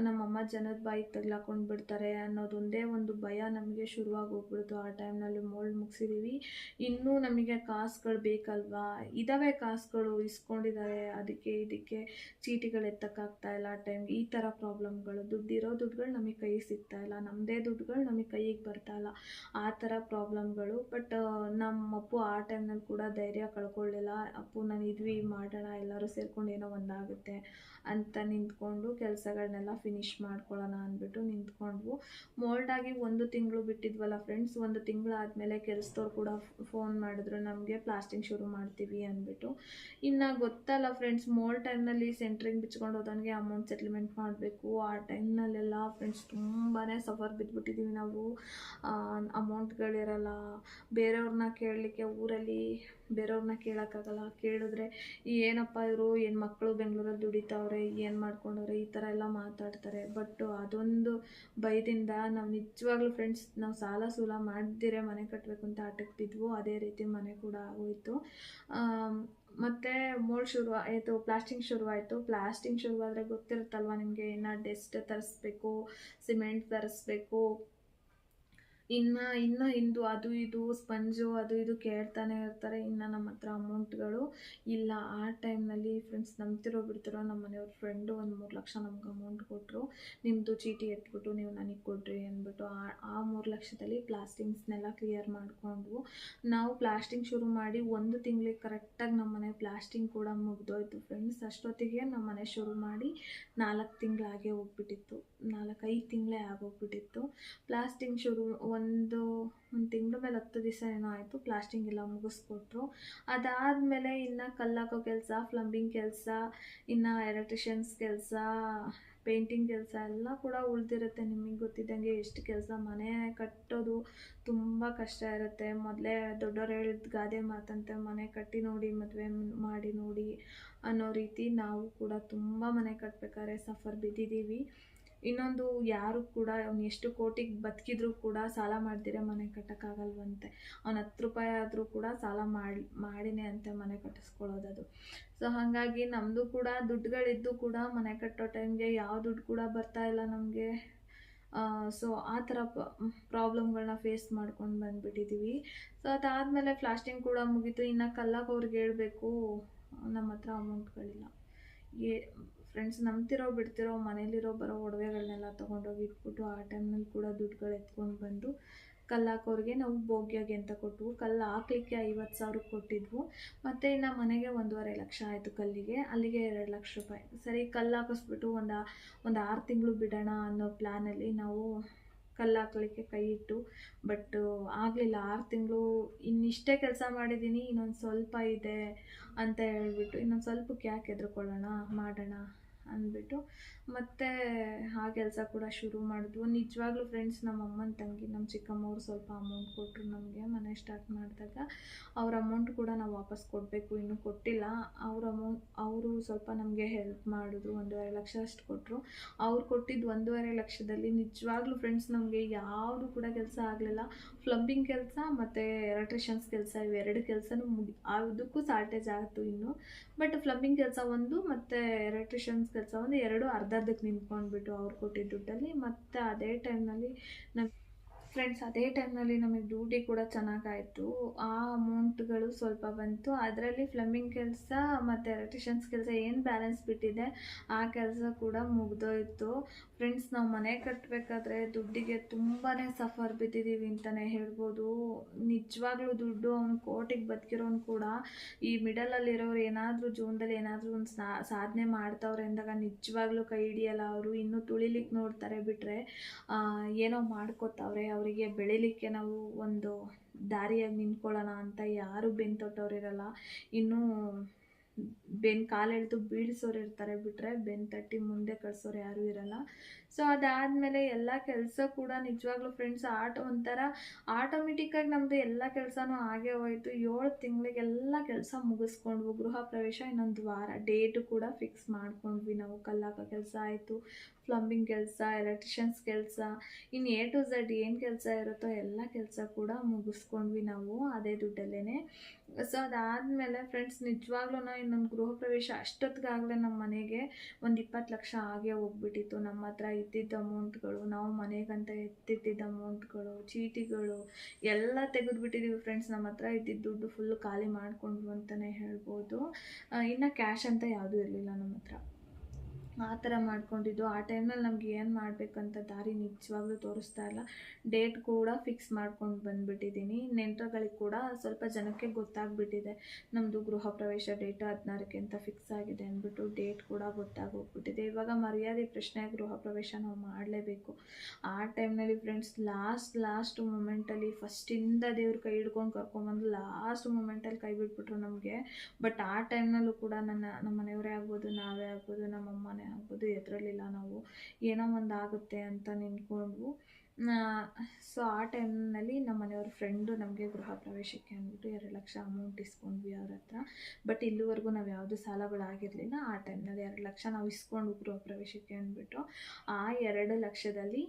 ನಮ್ಮಮ್ಮ ಜನದ ಬಾಯಿ ತಗ್ಲಾಕೊಂಡು ಬಿಡ್ತಾರೆ ಅನ್ನೋದೊಂದೇ ಒಂದು ಭಯ ನಮಗೆ ಶುರುವಾಗಿ ಹೋಗ್ಬಿಡ್ತು ಆ ಟೈಮ್ನಲ್ಲಿ ಮೋಲ್ಡ್ ಮುಗಿಸಿದ್ದೀವಿ ಇನ್ನೂ ನಮಗೆ ಕಾಸುಗಳು ಬೇಕಲ್ವಾ? ಇದ್ದಾವೆ ಕಾಸುಗಳು ಇಸ್ಕೊಂಡಿದ್ದಾರೆ ಅದಕ್ಕೆ ಇದಕ್ಕೆ ಚೀಟಿಗಳು ಎತ್ತಕ್ಕಾಗ್ತಾ ಇಲ್ಲ ಆ ಟೈಮ್ಗೆ ಈ ಥರ ಪ್ರಾಬ್ಲಮ್ಗಳು, ದುಡ್ಡಿರೋ ದುಡ್ಡುಗಳು ನಮಗೆ ಕೈಗೆ ಸಿಗ್ತಾ ಇಲ್ಲ ನಮ್ಮದೇ ದುಡ್ಡುಗಳು ನಮಗೆ ಕೈಗೆ ಬರ್ತಾ ಇಲ್ಲ. ಆ ಥರ ಪ್ರಾಬ್ಲಮ್ಗಳು. ಬಟ್ ನಮ್ಮ ಅಪ್ಪು ಟೈಮ್ನಲ್ಲಿ ಕೂಡ ಧೈರ್ಯ ಕಳ್ಕೊಳ್ಳಿಲ್ಲ. ಅಪ್ಪು, ನಾನು ಇದ್ವಿ, ಮಾಡೋಣ, ಎಲ್ಲರೂ ಸೇರ್ಕೊಂಡು ಏನೋ ಒಂದಾಗುತ್ತೆ ಅಂತ ನಿಂತ್ಕೊಂಡು ಕೆಲಸಗಳನ್ನೆಲ್ಲ ಫಿನಿಶ್ ಮಾಡ್ಕೊಳ್ಳೋಣ ಅಂದ್ಬಿಟ್ಟು ನಿಂತ್ಕೊಂಡ್ವು. ಮೋಲ್ಡಾಗಿ ಒಂದು ತಿಂಗಳು ಬಿಟ್ಟಿದ್ವಲ್ಲ ಫ್ರೆಂಡ್ಸ್ ಒಂದು ತಿಂಗಳು ಆದಮೇಲೆ ಕೆಲಸದವ್ರು ಕೂಡ ಫೋನ್ ಮಾಡಿದ್ರು, ನಮಗೆ ಪ್ಲಾಸ್ಟಿಂಗ್ ಶುರು ಮಾಡ್ತೀವಿ ಅಂದ್ಬಿಟ್ಟು. ಇನ್ನು ಗೊತ್ತಲ್ಲ ಫ್ರೆಂಡ್ಸ್ ಮೋಲ್ಡ್ ಟೈಮ್ನಲ್ಲಿ ಸೆಂಟ್ರಿಂಗ್ ಬಿಚ್ಕೊಂಡು ಹೋದವನಿಗೆ ಅಮೌಂಟ್ ಸೆಟ್ಲ್ಮೆಂಟ್ ಮಾಡಬೇಕು. ಆ ಟೈಮ್ನಲ್ಲೆಲ್ಲ ಫ್ರೆಂಡ್ಸ್ ತುಂಬಾ ಸಫರ್ ಬಿದ್ದುಬಿಟ್ಟಿದ್ದೀವಿ ನಾವು. ಅಮೌಂಟ್ಗಳಿರಲ್ಲ ಬೇರೆಯವ್ರನ್ನ ಕೇಳಲಿಕ್ಕೆ ಊರಲ್ಲಿ ಬೇರೆಯವ್ರನ್ನ ಕೇಳೋಕ್ಕಾಗಲ್ಲ. ಕೇಳಿದ್ರೆ ಏನಪ್ಪ ಇವರು? ಏನು ಮಕ್ಕಳು ಬೆಂಗಳೂರಲ್ಲಿ ದುಡಿತಾವ್ರೆ? ಏನು ಮಾಡ್ಕೊಂಡವ್ರೆ? ಈ ಥರ ಎಲ್ಲ ಮಾತಾಡ್ತಾರೆ. ಬಟ್ ಅದೊಂದು ಭಯದಿಂದ ನಾವು ನಿಜವಾಗ್ಲೂ ಫ್ರೆಂಡ್ಸ್ ನಾವು ಸಾಲ ಸೂಲ ಮಾಡ್ದಿರೆ ಮನೆ ಕಟ್ಟಬೇಕು ಅಂತ ಆಟಕ್ಕೆ ಅದೇ ರೀತಿ ಮನೆ ಕೂಡ ಆಗೋಯಿತು. ಮತ್ತು ಮೋಲ್ಡ್ ಶುರು ಆಯಿತು ಪ್ಲಾಸ್ಟಿಂಗ್ ಶುರುವಾಯಿತು. ಪ್ಲಾಸ್ಟಿಂಗ್ ಶುರುವಾದರೆ ಗೊತ್ತಿರುತ್ತಲ್ವ ನಿಮಗೆ? ಇನ್ನು ಡೆಸ್ಟ್ ತರಿಸ್ಬೇಕು, ಸಿಮೆಂಟ್ ತರಿಸ್ಬೇಕು ಇನ್ನು ಇನ್ನು ಇಂದು ಅದು ಇದು ಸ್ಪಂಜು ಅದು ಇದು ಕೇಳ್ತಾನೆ ಇರ್ತಾರೆ. ಇನ್ನು ನಮ್ಮ ಹತ್ರ ಅಮೌಂಟ್ಗಳು ಇಲ್ಲ. ಆ ಟೈಮ್ನಲ್ಲಿ ಫ್ರೆಂಡ್ಸ್ ನಂಬ್ತಿರೋ ಬಿಡ್ತಿರೋ ನಮ್ಮ ಮನೆಯವ್ರ ಫ್ರೆಂಡು ಒಂದು ಮೂರು ಲಕ್ಷ ನಮ್ಗೆ ಅಮೌಂಟ್ ಕೊಟ್ಟರು ನಿಮ್ಮದು ಚೀಟಿ ಎತ್ಬಿಟ್ಟು ನೀವು ನನಗೆ ಕೊಡ್ರಿ ಅಂದ್ಬಿಟ್ಟು ಆ ಆ ಮೂರು ಲಕ್ಷದಲ್ಲಿ ಪ್ಲಾಸ್ಟಿಂಗ್ಸ್ನೆಲ್ಲ ಕ್ಲಿಯರ್ ಮಾಡಿಕೊಂಡ್ವು ನಾವು ಪ್ಲಾಸ್ಟಿಂಗ್ ಶುರು ಮಾಡಿ ಒಂದು ತಿಂಗಳಿಗೆ ಕರೆಕ್ಟಾಗಿ ನಮ್ಮ ಮನೆ ಪ್ಲಾಸ್ಟಿಂಗ್ ಕೂಡ ಮುಗ್ದೋಯ್ತು ಫ್ರೆಂಡ್ಸ್ ಅಷ್ಟೊತ್ತಿಗೆ ನಮ್ಮ ಮನೆ ಶುರು ಮಾಡಿ ನಾಲ್ಕು ತಿಂಗಳಾಗೆ ಹೋಗ್ಬಿಟ್ಟಿತ್ತು. ನಾಲ್ಕೈದು ತಿಂಗಳೇ ಆಗೋಗ್ಬಿಟ್ಟಿತ್ತು. ಪ್ಲಾಸ್ಟಿಂಗ್ ಶುರು ಒಂದು ಒಂದು ತಿಂಗಳ ಮೇಲೆ ಹತ್ತು ದಿವಸ ಏನೋ ಆಯಿತು ಪ್ಲಾಸ್ಟಿಂಗ್ ಎಲ್ಲ ಮುಗಿಸ್ಕೊಟ್ರು. ಅದಾದಮೇಲೆ ಇನ್ನು ಕಲ್ಲಾಕೋ ಕೆಲಸ ಪ್ಲಂಬಿಂಗ್ ಕೆಲಸ, ಇನ್ನು ಎಲೆಕ್ಟ್ರಿಷಿಯನ್ಸ್ ಕೆಲಸ ಪೇಂಟಿಂಗ್ ಕೆಲಸ ಎಲ್ಲ ಕೂಡ ಉಳಿದಿರುತ್ತೆ ನಿಮಗೆ ಗೊತ್ತಿದ್ದಂಗೆ. ಎಷ್ಟು ಕೆಲಸ ಮನೆ ಕಟ್ಟೋದು ತುಂಬ ಕಷ್ಟ ಇರುತ್ತೆ. ಮೊದಲೇ ದೊಡ್ಡವ್ರು ಹೇಳಿದ ಗಾದೆ ಮಾತಂತೆ, ಮನೆ ಕಟ್ಟಿ ನೋಡಿ, ಮದುವೆ ಮಾಡಿ ನೋಡಿ ಅನ್ನೋ ರೀತಿ ನಾವು ಕೂಡ ತುಂಬ ಮನೆ ಕಟ್ಟಬೇಕಾದ್ರೆ ಸಫರ್ ಬಿದ್ದಿದ್ದೀವಿ. ಇನ್ನೊಂದು ಯಾರು ಕೂಡ ಅವ್ನು ಎಷ್ಟು ಕೋಟಿಗೆ ಬದುಕಿದ್ರು ಕೂಡ ಸಾಲ ಮಾಡ್ತೀರಾ ಮನೆ ಕಟ್ಟೋಕ್ಕಾಗಲ್ವಂತೆ. ಅವ್ನು ಹತ್ತು ರೂಪಾಯಿ ಆದರೂ ಕೂಡ ಸಾಲ ಮಾಡಿ, ಮಾಡಿನೇ ಅಂತೆ ಮನೆ ಕಟ್ಟಿಸ್ಕೊಳ್ಳೋದದು. ಸೊ ಹಾಗಾಗಿ ನಮ್ಮದು ಕೂಡ ದುಡ್ಡುಗಳಿದ್ದು ಕೂಡ ಮನೆ ಕಟ್ಟೋ ಟೈಮ್ಗೆ ಯಾವ ದುಡ್ಡು ಕೂಡ ಬರ್ತಾ ಇಲ್ಲ ನಮಗೆ. ಸೊ ಆ ಥರ ಪ್ರಾಬ್ಲಮ್ಗಳನ್ನ ಫೇಸ್ ಮಾಡ್ಕೊಂಡು ಬಂದುಬಿಟ್ಟಿದ್ದೀವಿ ಸೊ ಅದಾದಮೇಲೆ ಫ್ಲಾಸ್ಟಿಂಗ್ ಕೂಡ ಮುಗೀತು. ಇನ್ನು ಕಲ್ಲಕ್ಕೆ ಅವ್ರಿಗೆ ಹೇಳಬೇಕು. ನಮ್ಮ ಹತ್ರ ಅಮೌಂಟ್ಗಳಿಲ್ಲ. ಏ ಫ್ರೆಂಡ್ಸ್ ನಂಬ್ತಿರೋ, ಬಿಡ್ತಿರೋ, ಮನೇಲಿರೋ ಬರೋ ಒಡವೆಗಳನ್ನೆಲ್ಲ ತೊಗೊಂಡೋಗಿ ಇಟ್ಬಿಟ್ಟು ಆ ಟೈಮ್ನಲ್ಲಿ ಕೂಡ ದುಡ್ಡುಗಳು ಎತ್ಕೊಂಡು ಬಂದು ಕಲ್ಲು ಹಾಕೋರಿಗೆ ನಾವು ಭೋಗ್ಯಗೆ ಅಂತ ಕೊಟ್ವು. ಕಲ್ಲು ಹಾಕ್ಲಿಕ್ಕೆ ಐವತ್ತು ಸಾವಿರ ಕೊಟ್ಟಿದ್ವು. ಮತ್ತು ಇನ್ನು ಮನೆಗೆ ಒಂದೂವರೆ ಲಕ್ಷ ಆಯಿತು ಕಲ್ಲಿಗೆ. ಅಲ್ಲಿಗೆ ಎರಡು ಲಕ್ಷ ರೂಪಾಯಿ. ಸರಿ, ಕಲ್ಲು ಹಾಕಿಸ್ಬಿಟ್ಟು ಒಂದು ಒಂದು ಆರು ತಿಂಗಳು ಬಿಡೋಣ ಅನ್ನೋ ಪ್ಲ್ಯಾನಲ್ಲಿ ನಾವು ಕಲ್ಲು ಹಾಕ್ಲಿಕ್ಕೆ ಕೈ ಇಟ್ಟು ಬಟ್ ಆಗಲಿಲ್ಲ. ಆರು ತಿಂಗಳು ಇನ್ನಿಷ್ಟೇ ಕೆಲಸ ಮಾಡಿದ್ದೀನಿ ಇನ್ನೊಂದು ಸ್ವಲ್ಪ ಇದೆ ಅಂತ ಹೇಳ್ಬಿಟ್ಟು ಇನ್ನೊಂದು ಸ್ವಲ್ಪಕ್ಕೆ ಯಾಕೆ ಎದ್ರುಕೊಳ್ಳೋಣ, ಮಾಡೋಣ. ಅಂದ್ಬಿಟ್ಟು ಮತ್ತೆ ಆ ಕೆಲಸ ಕೂಡ ಶುರು ಮಾಡಿದ್ವು. ನಿಜವಾಗ್ಲೂ ಫ್ರೆಂಡ್ಸ್ ನಮ್ಮ ಅಮ್ಮನ ತಂಗಿ ನಮ್ಮ ಚಿಕ್ಕಮ್ಮವ್ರು ಸ್ವಲ್ಪ ಅಮೌಂಟ್ ಕೊಟ್ಟರು ನಮಗೆ ಮನೆ ಸ್ಟಾರ್ಟ್ ಮಾಡಿದಾಗ. ಅವ್ರ ಅಮೌಂಟ್ ಕೂಡ ನಾವು ವಾಪಸ್ ಕೊಡಬೇಕು, ಇನ್ನೂ ಕೊಟ್ಟಿಲ್ಲ. ಅವ್ರ ಅಮೌಂಟ್ ಅವರು ಸ್ವಲ್ಪ ನಮಗೆ ಹೆಲ್ಪ್ ಮಾಡಿದ್ರು, ಒಂದೂವರೆ ಲಕ್ಷ ಅಷ್ಟು ಕೊಟ್ಟರು ಅವ್ರು ಕೊಟ್ಟಿದ್ದು ಒಂದೂವರೆ ಲಕ್ಷದಲ್ಲಿ ನಿಜವಾಗ್ಲೂ ಫ್ರೆಂಡ್ಸ್ ನಮಗೆ ಯಾವುದು ಕೂಡ ಕೆಲಸ ಆಗಲಿಲ್ಲ. ಫ್ಲಂಬಿಂಗ್ ಕೆಲಸ ಮತ್ತು ಎಲೆಕ್ಟ್ರಿಷಿಯನ್ಸ್ ಕೆಲಸ ಇವೆರಡು ಕೆಲಸನೂ ಮುಗಿ, ಅದಕ್ಕೂ ಶಾರ್ಟೇಜ್ ಆಯಿತು ಇನ್ನು. ಬಟ್ ಫ್ಲಂಬಿಂಗ್ ಕೆಲಸ ಒಂದು, ಮತ್ತು ಎಲೆಕ್ಟ್ರಿಷಿಯನ್ಸ್ ಕೆಲಸ ಒಂದು, ಎರಡು ಅರ್ಧರ್ಧಕ್ಕೆ ನಿಂತ್ಕೊಂಡ್ಬಿಟ್ಟು ಅವ್ರು ಕೊಟ್ಟಿದ್ದ ದುಡ್ಡಲ್ಲಿ ಮತ್ತು ಅದೇ ಟೈಮ್ನಲ್ಲಿ ನಮ್ಮ ಫ್ರೆಂಡ್ಸ್ ಅದೇ ಟೈಮ್ನಲ್ಲಿ ನಮಗೆ ಡ್ಯೂಟಿ ಕೂಡ ಚೆನ್ನಾಗಾಯಿತು. ಆ ಅಮೌಂಟ್ಗಳು ಸ್ವಲ್ಪ ಬಂತು. ಅದರಲ್ಲಿ ಫ್ಲಮ್ಮಿಂಗ್ ಕೆಲಸ ಮತ್ತು ಎಲೆಕ್ಟ್ರಿಷನ್ಸ್ ಕೆಲಸ ಏನು ಬ್ಯಾಲೆನ್ಸ್ ಬಿಟ್ಟಿದೆ, ಆ ಕೆಲಸ ಕೂಡ ಮುಗ್ದೋಯ್ತು. ಫ್ರೆಂಡ್ಸ್ ನಾವು ಮನೆ ಕಟ್ಟಬೇಕಾದ್ರೆ ದುಡ್ಡಿಗೆ ತುಂಬಾ ಸಫರ್ ಬಿದ್ದಿದ್ದೀವಿ ಅಂತಲೇ ಹೇಳ್ಬೋದು. ನಿಜವಾಗ್ಲೂ ದುಡ್ಡು ಅವ್ನು ಕೋಟಿಗೆ ಬದುಕಿರೋನು ಕೂಡ ಈ ಮಿಡಲಲ್ಲಿರೋರು ಏನಾದರೂ ಜೀವನದಲ್ಲಿ ಏನಾದರೂ ಒಂದು ಸಾಧನೆ ಮಾಡ್ತಾವ್ರೆ ಅಂದಾಗ ನಿಜವಾಗ್ಲೂ ಕೈ ಹಿಡಿಯಲ್ಲ ಅವರು. ಇನ್ನೂ ತುಳಿಲಿಕ್ಕೆ ನೋಡ್ತಾರೆ ಬಿಟ್ಟರೆ ಏನೋ ಮಾಡ್ಕೋತಾವ್ರೆ ಅವರಿಗೆ ಬೆಳಿಲಿಕ್ಕೆ ನಾವು ಒಂದು ದಾರಿಯಾಗಿ ನಿಂತ್ಕೊಳ್ಳೋಣ ಅಂತ ಯಾರು ಬೆನ್ನು ತೊಟ್ಟವ್ರಿರಲ್ಲ ಇನ್ನೂ ಬೆನ್ನು ಕಾಲೆಳೆದು ಬೀಳಿಸೋರು ಇರ್ತಾರೆ ಬಿಟ್ಟರೆ ಬೆನ್ನು ತಟ್ಟಿ ಮುಂದೆ ಕಳ್ಸೋರು ಯಾರೂ ಇರಲ್ಲ. ಸೊ ಅದಾದಮೇಲೆ ಎಲ್ಲ ಕೆಲಸ ಕೂಡ ನಿಜವಾಗ್ಲೂ ಫ್ರೆಂಡ್ಸ್ ಆಟ ಒಂಥರ ಆಟೋಮೆಟಿಕ್ಕಾಗಿ ನಮ್ಮದು ಎಲ್ಲ ಕೆಲಸನೂ ಆಗೇ ಹೋಯ್ತು. ಏಳು ತಿಂಗಳಿಗೆಲ್ಲ ಕೆಲಸ ಮುಗಿಸ್ಕೊಂಡ್ವು. ಗೃಹ ಪ್ರವೇಶ ಇನ್ನೊಂದು ವಾರ. ಡೇಟು ಕೂಡ ಫಿಕ್ಸ್ ಮಾಡ್ಕೊಂಡ್ವಿ ನಾವು. ಕಲ್ಲಾಕ ಕೆಲಸ ಆಯಿತು. ಪ್ಲಂಬಿಂಗ್ ಕೆಲಸ ಎಲೆಕ್ಟ್ರಿಷಿಯನ್ಸ್ ಕೆಲಸ ಇನ್ನು ಎ ಟು ಝಡ್ ಏನು ಕೆಲಸ ಇರುತ್ತೋ ಎಲ್ಲ ಕೆಲಸ ಕೂಡ ಮುಗಿಸ್ಕೊಂಡ್ವಿ ನಾವು ಅದೇ ದುಡ್ಡಲ್ಲೇ ಸೊ ಅದಾದಮೇಲೆ ಫ್ರೆಂಡ್ಸ್ ನಿಜವಾಗ್ಲೂ ಇನ್ನೊಂದು ಗೃಹ ಪ್ರವೇಶ ಅಷ್ಟೊತ್ತಿಗಾಗಲೇ ನಮ್ಮ ಮನೆಗೆ ಒಂದು ಇಪ್ಪತ್ತು ಲಕ್ಷ ಆಗೇ ಹೋಗ್ಬಿಟ್ಟಿತ್ತು. ನಮ್ಮ ಹತ್ರ ಇದ್ದಿದ್ದ ಅಮೌಂಟ್ಗಳು ನಾವು ಮನೆಗಂತ ಎತ್ತಿಟ್ಟಿದ್ದ ಅಮೌಂಟ್ಗಳು ಚೀಟಿಗಳು ಎಲ್ಲ ತೆಗೆದುಬಿಟ್ಟಿದ್ದೀವಿ ಫ್ರೆಂಡ್ಸ್ ನಮ್ಮ ಹತ್ರ. ಇದ್ದಿದ್ದ ದುಡ್ಡು ಫುಲ್ ಖಾಲಿ ಮಾಡಿಕೊಂಡ್ವು ಅಂತಲೇ ಹೇಳ್ಬೋದು. ಇನ್ನು ಕ್ಯಾಶ್ ಅಂತ ಯಾವುದೂ ಇರಲಿಲ್ಲ ನಮ್ಮ ಹತ್ರ. ಆ ಥರ ಮಾಡ್ಕೊಂಡಿದ್ದು. ಆ ಟೈಮ್ನಲ್ಲಿ ನಮ್ಗೆ ಏನು ಮಾಡಬೇಕಂತ ದಾರಿ ನಿಜವಾಗ್ಲೂ ತೋರಿಸ್ತಾ ಇಲ್ಲ. ಡೇಟ್ ಕೂಡ ಫಿಕ್ಸ್ ಮಾಡ್ಕೊಂಡು ಬಂದುಬಿಟ್ಟಿದ್ದೀನಿ ನೆಂಟರುಗಳಿಗೆ ಕೂಡ ಸ್ವಲ್ಪ ಜನಕ್ಕೆ ಗೊತ್ತಾಗ್ಬಿಟ್ಟಿದೆ. ನಮ್ಮದು ಗೃಹ ಪ್ರವೇಶ ಡೇಟ್ ಹದಿನಾರಕ್ಕೆ ಅಂತ ಫಿಕ್ಸ್ ಆಗಿದೆ ಅಂದ್ಬಿಟ್ಟು ಡೇಟ್ ಕೂಡ ಗೊತ್ತಾಗೋಗ್ಬಿಟ್ಟಿದೆ. ಇವಾಗ ಮರ್ಯಾದೆ ಪ್ರಶ್ನೆ ಗೃಹ ಪ್ರವೇಶ ನಾವು ಮಾಡಲೇಬೇಕು. ಆ ಟೈಮ್ನಲ್ಲಿ ಫ್ರೆಂಡ್ಸ್ ಲಾಸ್ಟ್ ಲಾಸ್ಟ್ ಮೂಮೆಂಟಲ್ಲಿ ಫಸ್ಟಿಂದ ದೇವ್ರ ಕೈ ಹಿಡ್ಕೊಂಡು ಕರ್ಕೊಂಬಂದು ಲಾಸ್ಟ್ ಮೂಮೆಂಟಲ್ಲಿ ಕೈ ಬಿಟ್ಬಿಟ್ರು ನಮಗೆ. ಬಟ್ ಆ ಟೈಮ್ನಲ್ಲೂ ಕೂಡ ನನ್ನ ನಮ್ಮ ಮನೆಯವರೇ ಆಗ್ಬೋದು, ನಾವೇ ಆಗ್ಬೋದು ನಮ್ಮ ಅಮ್ಮನೇ ಆಗ್ಬೋದು ಎದರಲ್ಲಿಲ್ಲ ನಾವು, ಏನೋ ಒಂದು ಆಗುತ್ತೆ ಅಂತ ನಿಂತ್ಕೊಂಡ್ವು. ಸೊ ಆ ಟೈಮ್ನಲ್ಲಿ ನಮ್ಮ ಮನೆಯವ್ರ ಫ್ರೆಂಡು ನಮಗೆ ಗೃಹ ಪ್ರವೇಶಕ್ಕೆ ಅಂದ್ಬಿಟ್ಟು ಎರಡು ಲಕ್ಷ ಅಮೌಂಟ್ ಇಸ್ಕೊಂಡ್ವಿ ಅವ್ರ ಹತ್ರ. ಬಟ್ ಇಲ್ಲಿವರೆಗೂ ನಾವು ಯಾವುದು ಸಾಲಗಳಾಗಿರಲಿಲ್ಲ. ಆ ಟೈಮ್ನಲ್ಲಿ ಎರಡು ಲಕ್ಷ ನಾವು ಇಸ್ಕೊಂಡು ಗೃಹ ಪ್ರವೇಶಕ್ಕೆ ಅಂದ್ಬಿಟ್ಟು. ಆ ಎರಡು ಲಕ್ಷದಲ್ಲಿ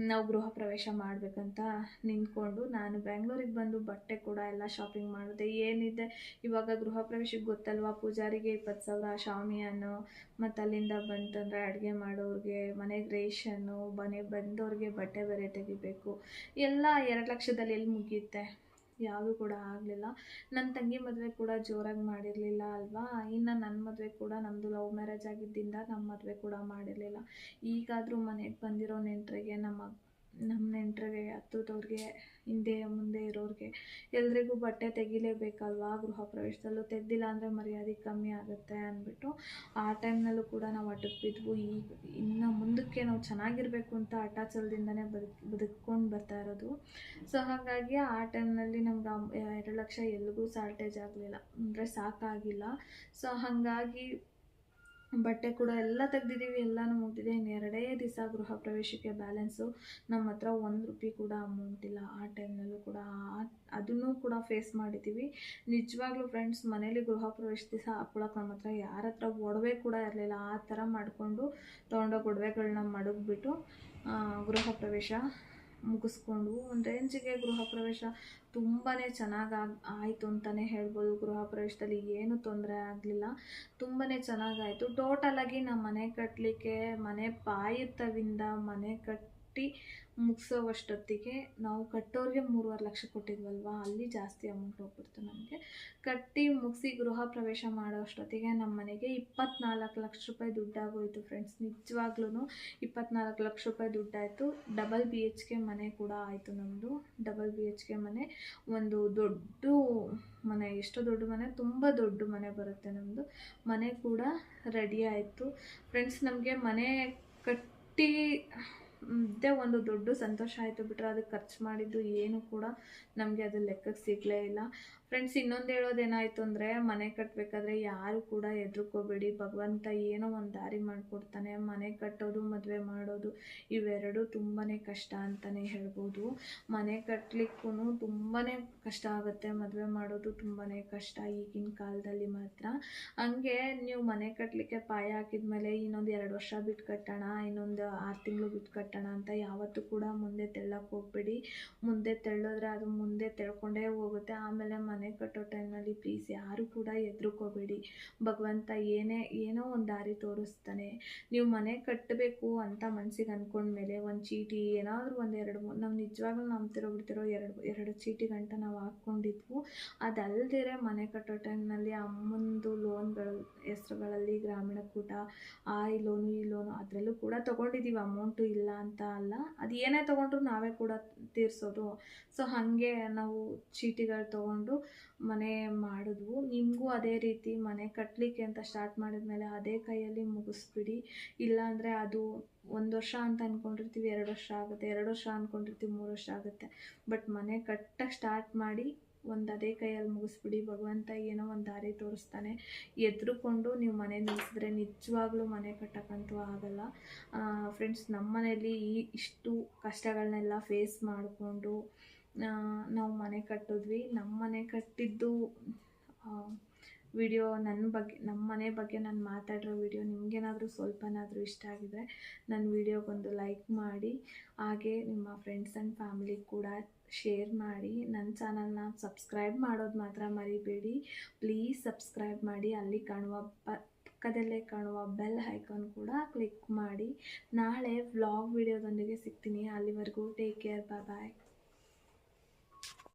ನಾವು ಗೃಹ ಪ್ರವೇಶ ಮಾಡಬೇಕಂತ ನಿಂತ್ಕೊಂಡು ನಾನು ಬೆಂಗಳೂರಿಗೆ ಬಂದು ಬಟ್ಟೆ ಕೂಡ ಎಲ್ಲ ಶಾಪಿಂಗ್ ಮಾಡಿದೆ ಏನಿದೆ? ಇವಾಗ ಗೃಹ ಪ್ರವೇಶಕ್ಕೆ ಗೊತ್ತಲ್ವಾ? ಪೂಜಾರಿಗೆ ಇಪ್ಪತ್ತು ಸಾವಿರ ಶಾಮಿಯಾನು, ಮತ್ತು ಅಲ್ಲಿಂದ ಬಂತಂದರೆ ಅಡುಗೆ ಮಾಡೋರಿಗೆ ಮನೆಗೆ ರೇಷನ್ನು, ಮನೆಗೆ ಬಂದವ್ರಿಗೆ ಬಟ್ಟೆ ಬೇರೆ ತೆಗಿಬೇಕು. ಎಲ್ಲ ಎರಡು ಲಕ್ಷದಲ್ಲಿ ಎಲ್ಲಿ ಮುಗಿಯುತ್ತೆ? ಯಾವುದೂ ಕೂಡ ಆಗಲಿಲ್ಲ. ನನ್ನ ತಂಗಿ ಮದುವೆ ಕೂಡ ಜೋರಾಗಿ ಮಾಡಿರಲಿಲ್ಲ ಅಲ್ವಾ? ಇನ್ನು ನನ್ನ ಮದುವೆ ಕೂಡ ನಮ್ಮದು ಲವ್ ಮ್ಯಾರೇಜ್ ಆಗಿದ್ದರಿಂದ ನಮ್ಮ ಮದುವೆ ಕೂಡ ಮಾಡಿರಲಿಲ್ಲ. ಈಗಾದರೂ ಮನೆಗೆ ಬಂದಿರೋ ನೆಂಟರಿಗೆ ನಮ್ಮ ನಮ್ಮ ನೆಂಟರಿಗೆ ಹತ್ತದವ್ರಿಗೆ ಹಿಂದೆ ಮುಂದೆ ಇರೋರಿಗೆ, ಎಲ್ರಿಗೂ ಬಟ್ಟೆ ತೆಗಿಲೇಬೇಕಲ್ವಾ? ಗೃಹ ಪ್ರವೇಶದಲ್ಲೂ ತೆಗ್ದಿಲ್ಲ ಅಂದರೆ ಮರ್ಯಾದೆ ಕಮ್ಮಿ ಆಗುತ್ತೆ ಅಂದ್ಬಿಟ್ಟು ಆ ಟೈಮ್ನಲ್ಲೂ ಕೂಡ ನಾವು ಅಟಕ್ ಬಿದ್ವು ಈಗ ಇನ್ನು ಮುಂದಕ್ಕೆ ನಾವು ಚೆನ್ನಾಗಿರಬೇಕು ಅಂತ ಹಠಾಚಲದಿಂದನೇ ಬದುಕ್, ಬದುಕ್ಕೊಂಡು ಬರ್ತಾ ಇರೋದು. ಸೊ, ಹಾಗಾಗಿ ಆ ಟೈಮ್ನಲ್ಲಿ ನಮ್ಗೆ ಎರಡು ಲಕ್ಷ ಎಲ್ಲಿಗೂ ಶಾರ್ಟೇಜ್ ಆಗಲಿಲ್ಲ. ಅಂದರೆ ಸಾಕಾಗಿಲ್ಲ. ಸೊ, ಹಾಗಾಗಿ ಬಟ್ಟೆ ಕೂಡ ಎಲ್ಲ ತೆಗ್ದಿದ್ದೀವಿ, ಎಲ್ಲನೂ ಮುಗ್ದಿದೆ ಇನ್ನೆರಡೇ ದಿವಸ ಗೃಹ ಪ್ರವೇಶಕ್ಕೆ ಬ್ಯಾಲೆನ್ಸು ನಮ್ಮ ಹತ್ರ ಒಂದು ರೂಪಾಯಿ ಕೂಡ ಅಮೌಂಟ್ ಇಲ್ಲ. ಆ ಟೈಮ್ನಲ್ಲೂ ಕೂಡ ಅದನ್ನು ಕೂಡ ಫೇಸ್ ಮಾಡಿದ್ದೀವಿ. ನಿಜವಾಗ್ಲೂ ಫ್ರೆಂಡ್ಸ್ ಮನೇಲಿ ಗೃಹ ಪ್ರವೇಶ ದಿವಸ ಹಾಕ್ಕೊಳಕ್ಕೆ ನಮ್ಮ ಹತ್ರ ಯಾರ ಹತ್ರ ಒಡವೆ ಕೂಡ ಇರಲಿಲ್ಲ. ಆ ಥರ ಮಾಡಿಕೊಂಡು ತೊಗೊಂಡೋಗಿ ಒಡವೆಗಳನ್ನ ಮಡಗ್ಬಿಟ್ಟು ಗೃಹ ಪ್ರವೇಶ ಮುಗಿಸ್ಕೊಂಡು, ಒಂದು ರೇಂಜಿಗೆ ಗೃಹ ಪ್ರವೇಶ ತುಂಬಾ ಚೆನ್ನಾಗಿ ಆಯಿತು ಅಂತಲೇ ಹೇಳ್ಬೋದು. ಗೃಹ ಪ್ರವೇಶದಲ್ಲಿ ಏನೂ ತೊಂದರೆ ಆಗಲಿಲ್ಲ. ತುಂಬಾ ಚೆನ್ನಾಗಾಯಿತು ಟೋಟಲಾಗಿ ನಮ್ಮ ಮನೆ ಕಟ್ಟಲಿಕ್ಕೆ ಮನೆ ಪಾಯುತ್ತವಿಂದ ಮನೆ ಕಟ್ಟಿ ಮುಗಿಸೋವಷ್ಟೊತ್ತಿಗೆ ನಾವು ಕಟ್ಟೋರಿಗೆ ಮೂರುವರೆ ಲಕ್ಷ ಕೊಟ್ಟಿದ್ವಲ್ವ? ಅಲ್ಲಿ ಜಾಸ್ತಿ ಅಮೌಂಟ್ ಹೋಗ್ಬಿಡ್ತು ನಮಗೆ. ಕಟ್ಟಿ ಮುಗಿಸಿ ಗೃಹ ಪ್ರವೇಶ ಮಾಡೋ ಅಷ್ಟೊತ್ತಿಗೆ ನಮ್ಮ ಮನೆಗೆ ಇಪ್ಪತ್ನಾಲ್ಕು ಲಕ್ಷ ರೂಪಾಯಿ ದುಡ್ಡಾಗೋಯಿತು ಫ್ರೆಂಡ್ಸ್ ನಿಜವಾಗ್ಲೂ ಇಪ್ಪತ್ನಾಲ್ಕು ಲಕ್ಷ ರೂಪಾಯಿ ದುಡ್ಡಾಯಿತು. ಡಬಲ್ ಬಿ ಎಚ್ ಕೆ ಮನೆ ಕೂಡ ಆಯಿತು ನಮ್ಮದು ಡಬಲ್ ಬಿ ಎಚ್ ಕೆ ಮನೆ, ಒಂದು ದೊಡ್ಡ ಮನೆ, ಎಷ್ಟು ದೊಡ್ಡ ಮನೆ, ತುಂಬ ದೊಡ್ಡ ಮನೆ ಬರುತ್ತೆ ನಮ್ಮದು ಮನೆ ಕೂಡ ರೆಡಿ ಆಯಿತು. ಫ್ರೆಂಡ್ಸ್ ನಮಗೆ ಮನೆ ಕಟ್ಟಿ ಇದೇ ಒಂದು ದೊಡ್ಡ ಸಂತೋಷ ಆಯಿತು ಬಿಟ್ಟರೆ ಅದಕ್ಕೆ ಖರ್ಚು ಮಾಡಿದ್ದು ಏನು ಕೂಡ ನಮಗೆ ಅದು ಲೆಕ್ಕಕ್ಕೆ ಸಿಗಲೇ ಇಲ್ಲ. ಫ್ರೆಂಡ್ಸ್ ಇನ್ನೊಂದು ಹೇಳೋದೇನಾಯ್ತು ಅಂದರೆ, ಮನೆ ಕಟ್ಟಬೇಕಾದ್ರೆ ಯಾರು ಕೂಡ ಹೆದರ್ಕೋಬೇಡಿ. ಭಗವಂತ ಏನೋ ಒಂದು ದಾರಿ ಮಾಡಿಕೊಡ್ತಾನೆ. ಮನೆ ಕಟ್ಟೋದು, ಮದುವೆ ಮಾಡೋದು, ಇವೆರಡು ತುಂಬಾ ಕಷ್ಟ ಅಂತಲೇ ಹೇಳ್ಬೋದು. ಮನೆ ಕಟ್ಟಲಿಕ್ಕೂ ತುಂಬಾ ಕಷ್ಟ ಆಗುತ್ತೆ. ಮದುವೆ ಮಾಡೋದು ತುಂಬಾ ಕಷ್ಟ ಈಗಿನ ಕಾಲದಲ್ಲಿ ಮಾತ್ರ. ಹಂಗೆ ನೀವು ಮನೆ ಕಟ್ಟಲಿಕ್ಕೆ ಪಾಯ ಹಾಕಿದ್ಮೇಲೆ ಇನ್ನೊಂದು ಎರಡು ವರ್ಷ ಬಿಟ್ಟು ಕಟ್ಟೋಣ, ಇನ್ನೊಂದು ಆರು ತಿಂಗಳು ಬಿಟ್ಟು ಕಟ್ಟೋಣ ಅಂತ ಯಾವತ್ತೂ ಕೂಡ ಮುಂದೆ ತೆಳ್ಳಕ್ಕೆ ಹೋಗ್ಬೇಡಿ. ಮುಂದೆ ತೆಳ್ಳೋದ್ರೆ ಅದು ಮುಂದೆ ತೆಳ್ಕೊಂಡೇ ಹೋಗುತ್ತೆ. ಆಮೇಲೆ ಮನೆ ಕಟ್ಟೋ ಟೈಮಲ್ಲಿ ಪ್ಲೀಸ್ ಯಾರು ಕೂಡ ಹೆದ್ರುಕೋಬೇಡಿ. ಭಗವಂತ ಏನೇ, ಏನೋ ಒಂದು ದಾರಿ ತೋರಿಸ್ತಾನೆ. ನೀವು ಮನೆ ಕಟ್ಟಬೇಕು ಅಂತ ಮನಸಿಗೆ ಅಂದ್ಕೊಂಡ ಮೇಲೆ ಒಂದು ಚೀಟಿ, ಏನಾದರೂ ಒಂದು ಎರಡು ಮೂರು ನಾವು ನಿಜವಾಗ್ಲೂ ನಂಬ್ತಿರೋ ಬಿಡ್ತಿರೋ ಎರಡು ಎರಡು ಚೀಟಿ ಗಂಟ ನಾವು ಹಾಕ್ಕೊಂಡಿದ್ವು. ಅದಲ್ದಿರೆ ಮನೆ ಕಟ್ಟೋ ಟೈಮ್ನಲ್ಲಿ ಅಮ್ಮಂದು ಲೋನ್ಗಳು, ಹೆಸ್ರುಗಳಲ್ಲಿ ಗ್ರಾಮೀಣ ಕೂಟ, ಆ ಈ ಲೋನು ಈ ಲೋನು ಅದರಲ್ಲೂ ಕೂಡ ತೊಗೊಂಡಿದ್ದೀವಿ ಅಮೌಂಟು ಇಲ್ಲ ಅಂತ ಅಲ್ಲ, ಅದು ಏನೇ ತೊಗೊಂಡ್ರು ನಾವೇ ಕೂಡ ತೀರಿಸೋದು. ಸೊ ಹಾಗೆ ನಾವು ಚೀಟಿಗಳು ತೊಗೊಂಡು ಮನೆ ಮಾಡಿದ್ವು. ನಿಮಗೂ ಅದೇ ರೀತಿ ಮನೆ ಕಟ್ಟಲಿಕ್ಕೆ ಅಂತ ಸ್ಟಾರ್ಟ್ ಮಾಡಿದ್ಮೇಲೆ ಅದೇ ಕೈಯಲ್ಲಿ ಮುಗಿಸ್ಬಿಡಿ. ಇಲ್ಲಾಂದರೆ ಅದು ಒಂದು ವರ್ಷ ಅಂತ ಅಂದ್ಕೊಂಡಿರ್ತೀವಿ ಎರಡು ವರ್ಷ ಆಗುತ್ತೆ, ಎರಡು ವರ್ಷ ಅಂದ್ಕೊಂಡಿರ್ತೀವಿ ಮೂರು ವರ್ಷ ಆಗುತ್ತೆ. ಬಟ್ ಮನೆ ಕಟ್ಟಕ್ಕೆ ಸ್ಟಾರ್ಟ್ ಮಾಡಿ ಒಂದು ಅದೇ ಕೈಯಲ್ಲಿ ಮುಗಿಸ್ಬಿಡಿ. ಭಗವಂತ ಏನೋ ಒಂದು ದಾರಿ ತೋರಿಸ್ತಾನೆ. ಎದ್ರುಕೊಂಡು ನೀವು ಮನೆ ನಿಲ್ಲಿಸಿದ್ರೆ ನಿಜವಾಗ್ಲೂ ಮನೆ ಕಟ್ಟಕ್ಕಂತೂ ಆಗಲ್ಲ. ಫ್ರೆಂಡ್ಸ್ ನಮ್ಮ ಮನೇಲಿ ಈ ಇಷ್ಟು ಕಷ್ಟಗಳನ್ನೆಲ್ಲ ಫೇಸ್ ಮಾಡಿಕೊಂಡು ನಾವು ಮನೆ ಕಟ್ಟಿದ್ವಿ. ನಮ್ಮ ಮನೆ ಕಟ್ಟಿದ್ದು ವಿಡಿಯೋ ನನ್ನ ಬಗ್ಗೆ ನಮ್ಮ ಮನೆ ಬಗ್ಗೆ ನಾನು ಮಾತಾಡಿರೋ ವಿಡಿಯೋ ನಿಮಗೇನಾದರೂ ಸ್ವಲ್ಪನಾದರೂ ಇಷ್ಟ ಆಗಿದರೆ ನನ್ನ ವಿಡಿಯೋಗೊಂದು ಲೈಕ್ ಮಾಡಿ, ಹಾಗೆ ನಿಮ್ಮ ಫ್ರೆಂಡ್ಸ್ ಆ್ಯಂಡ್ ಫ್ಯಾಮಿಲಿ ಕೂಡ ಶೇರ್ ಮಾಡಿ ನನ್ನ ಚಾನಲ್ನ ಸಬ್ಸ್ಕ್ರೈಬ್ ಮಾಡೋದು ಮಾತ್ರ ಮರಿಬೇಡಿ. ಪ್ಲೀಸ್ ಸಬ್ಸ್ಕ್ರೈಬ್ ಮಾಡಿ, ಅಲ್ಲಿ ಕಾಣುವ ಪಕ್ಕದಲ್ಲೇ ಕಾಣುವ ಬೆಲ್ ಐಕಾನ್ ಕೂಡ ಕ್ಲಿಕ್ ಮಾಡಿ. ನಾಳೆ ವ್ಲಾಗ್ ವಿಡಿಯೋದೊಂದಿಗೆ ಸಿಗ್ತೀನಿ. ಅಲ್ಲಿವರೆಗೂ ಟೇಕ್ ಕೇರ್ ಬಾಯ್ ಬಾಯ್